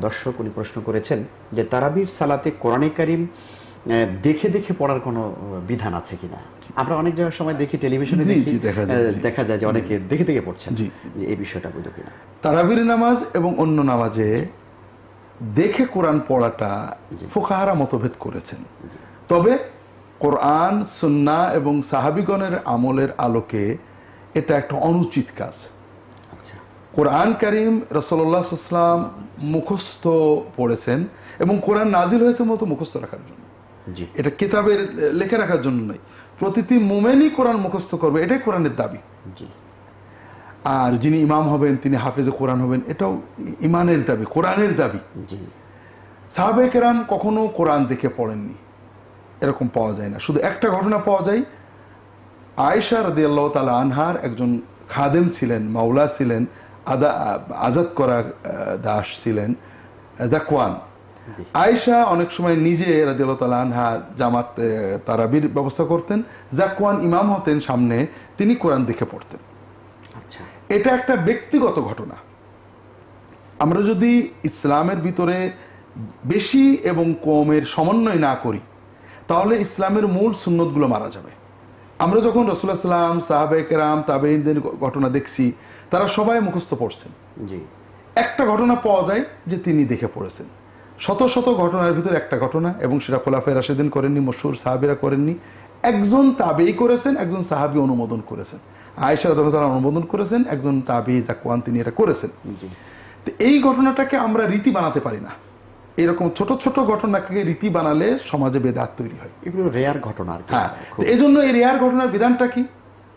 দর্শক উনি প্রশ্ন করেছেন যে তারাবির সালাতে কোরআনে কারিম দেখে দেখে পড়ার কোনো বিধান আছে কিনা? আমরা অনেক জায়গার সময় দেখি টেলিভিশনে দেখি যায়, যে অনেকে দেখে দেখে পড়ছেন। যে এই বিষয়টা বৈধ কিনা। তারাবির নামাজ এবং অন্য নামাজে দেখে কোরআন পড়াটা ফোকাহারা মতভেদ করেছেন। তবে কোরআন সুন্না এবং সাহাবিগণের আমলের আলোকে এটা একটা অনুচিত কাজ। কোরআন করিম রসল্লাহাম মুখস্থ পড়েছেন এবং কোরআন নাজিল হয়েছে মতো মুখস্থ রাখার জন্য। জি। এটা কিতাবের লেখা রাখার জন্য নয়। প্রতিটি মোমেনই কোরআন মুখস্থ করবে এটাই কোরআনের দাবি। জি। আর যিনি ইমাম হবেন তিনি হাফেজে কোরআন হবেন এটাও ইমানের দাবি কোরআনের দাবি। জি। সাহাবে কেরাম কখনো কোরআন দেখে পড়েননি। এরকম পাওয়া যায় না। শুধু একটা ঘটনা পাওয়া যায়। আয়েশা রাদি আল্লাহ তালা আনহার একজন খাদেম ছিলেন মাওলা ছিলেন আদা আজাদ করা দাস ছিলেন দাকওয়ান। জি। আয়েশা অনেক সময় নিজে তালা আনহা জামাত তারাবির ব্যবস্থা করতেন। জাকওয়ান ইমাম হতেন সামনে তিনি কোরআন দেখে পড়তেন। আচ্ছা। এটা একটা ব্যক্তিগত ঘটনা। আমরা যদি ইসলামের ভিতরে বেশি এবং কমের সমন্বয় না করি তাহলে ইসলামের মূল সুন্নতগুলো মারা যাবে। আমরা যখন রসুল্লাহ সাল্লাম সাহাবেকেরাম তাবেইনদের ঘটনা দেখছি তারা সবাই মুখস্থ পড়ছেন। জি। একটা ঘটনা পাওয়া যায় যে তিনি দেখে পড়েছেন। শত শত ঘটনার ভিতরে একটা ঘটনা এবং সেটা খোলাফে রাশেদিন করেননি মশুর সাহাবিরা করেননি। একজন তাবেই করেছেন একজন সাহাবি অনুমোদন করেছেন। আয়েশা তাআলা অনুমোদন করেছেন একজন তাবি জাকওয়ান তিনি এটা করেছেন। তো এই ঘটনাটাকে আমরা রীতি বানাতে পারি না। এরকম ছোট ছোট ঘটনাকে রীতি বানালে সমাজে বেদাত তৈরি হয়। এগুলো রেয়ার ঘটনা হ্যাঁ এই জন্য এই রেয়ার ঘটনার বিধানটা কি?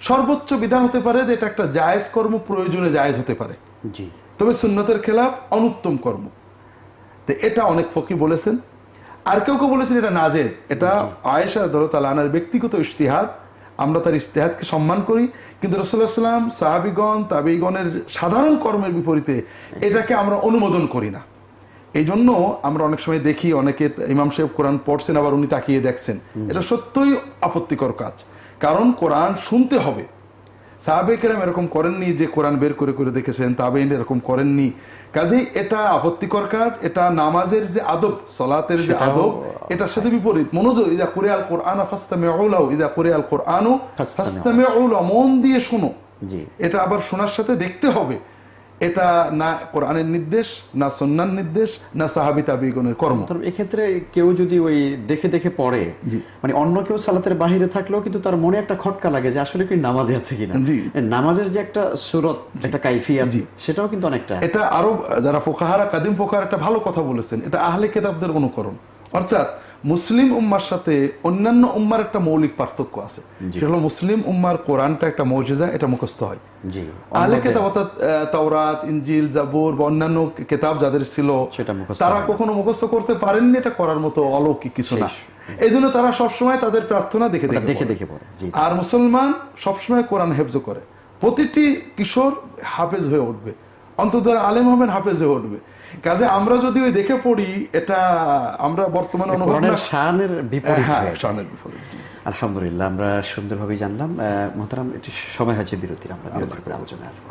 সর্বোচ্চ বিধান হতে পারে যে এটা একটা জায়েজ কর্ম প্রয়োজনে জায়েজ হতে পারে। জি। তবে সুন্নতের খেলাফ অনুত্তম কর্ম। তো এটা অনেক ফকি বলেছেন। আর কেউ কেউ বলেছেন এটা নাজেজ। এটা আয়েশা ধরো তালানার ব্যক্তিগত ইশতিহাদ। আমরা তার ইশতেহাদকে সম্মান করি। কিন্তু রসুল্লাহ সাল্লাম সাহাবিগণ তাবিগণের সাধারণ কর্মের বিপরীতে এটাকে আমরা অনুমোদন করি না। এই জন্য আমরা অনেক সময় দেখি অনেকে ইমাম সাহেব কোরআন পড়ছেন আবার উনি তাকিয়ে দেখছেন। এটা সত্যই আপত্তিকর কাজ। কারণ কোরআন শুনতে হবে। সাহাবে কেরাম এরকম করেননি যে কোরআন বের করে করে দেখেছেন তাবেইন এরকম করেননি। কাজেই এটা আপত্তিকর কাজ এটা নামাজের যে আদব সলাতের যে আদব এটার সাথে বিপরীত। মনোযোগ ইদা করে আল কোরআন ফাস্তামে ওলাও ইদা করে আল কোরআনও ফাস্তামে ওলাও মন দিয়ে শোনো। এটা আবার শোনার সাথে দেখতে হবে। এটা না কোরআনের নির্দেশ না সন্ন্যার নির্দেশ না সাহাবি তাবিগণের কর্ম। এক্ষেত্রে কেউ যদি ওই দেখে দেখে পড়ে মানে অন্য কেউ সালাতের বাহিরে থাকলেও কিন্তু তার মনে একটা খটকা লাগে যে আসলে কি নামাজে আছে কিনা। জি। নামাজের যে একটা সুরত একটা কাইফিয়াত জি। সেটাও কিন্তু অনেকটা। এটা আরও যারা ফোকাহারা কাদিম ফোকাহার একটা ভালো কথা বলেছেন এটা আহলে কেতাবদের অনুকরণ। অর্থাৎ মুসলিম উম্মার সাথে অন্যান্য উম্মার একটা মৌলিক পার্থক্য আছে। সেটা হলো মুসলিম উম্মার কোরআনটা একটা মর্যাদা এটা মুখস্থ হয়। কেতাব অর্থাৎ তাওরাত ইনজিল জাবুর বা অন্যান্য কেতাব যাদের ছিল সেটা তারা কখনো মুখস্থ করতে পারেননি এটা করার মতো অলৌকিক কিছু না। এই জন্য তারা সবসময় তাদের প্রার্থনা দেখে দেখে দেখে দেখে আর মুসলমান সবসময় কোরআন হেফজ করে। প্রতিটি কিশোর হাফেজ হয়ে উঠবে। অন্তত আলেম হবেন হাফেজে হয়ে উঠবে। কাজে আমরা যদি ওই দেখে পড়ি এটা আমরা বর্তমানে অনুভব শানের বিপরীত হ্যাঁ হয়ে শানের বিপরীত। আলহামদুলিল্লাহ আমরা সুন্দরভাবে জানলাম। আহ, মোহতারাম এটি সময় হয়েছে বিরতির আমরা আলোচনায় আলোচনা আসব।